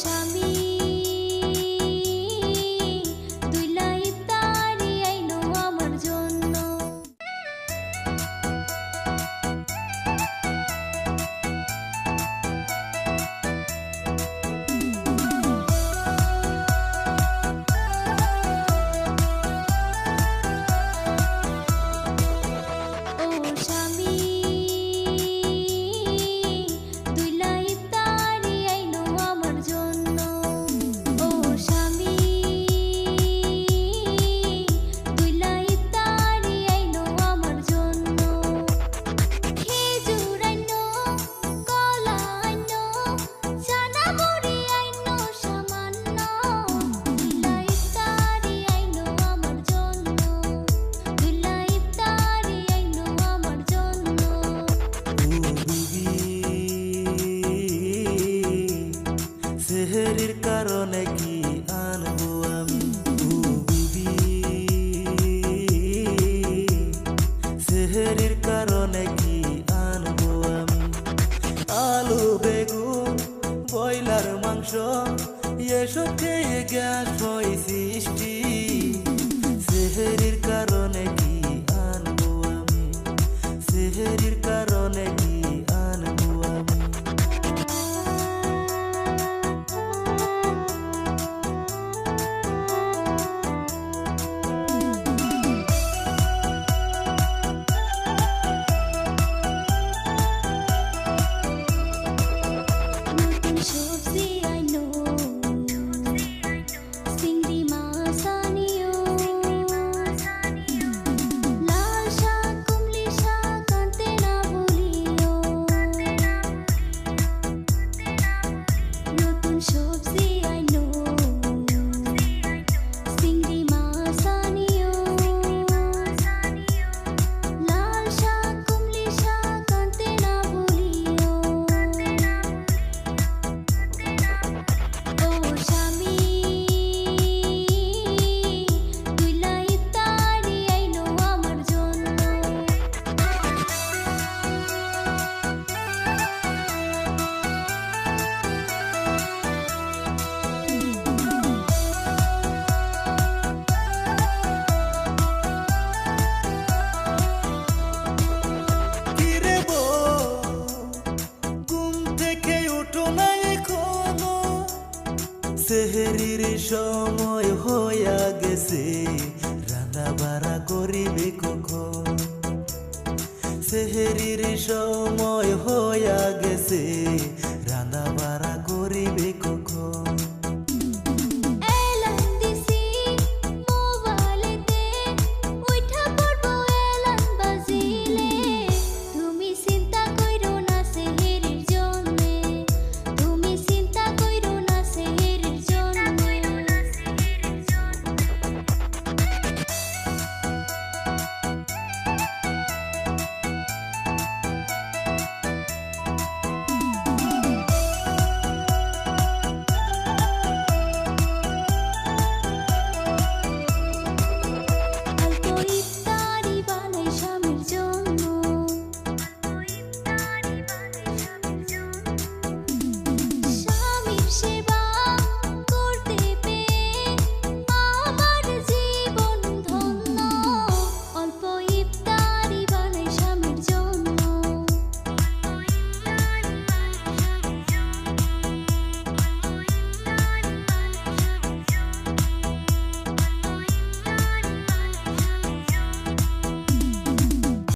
স্বামী Deixa eu pegar উঠোনায় কোনো সেহেরির সময় হইয়া গেছে। রান্না বাড়া করিবে কখন? সেহেরির সময় হয়ে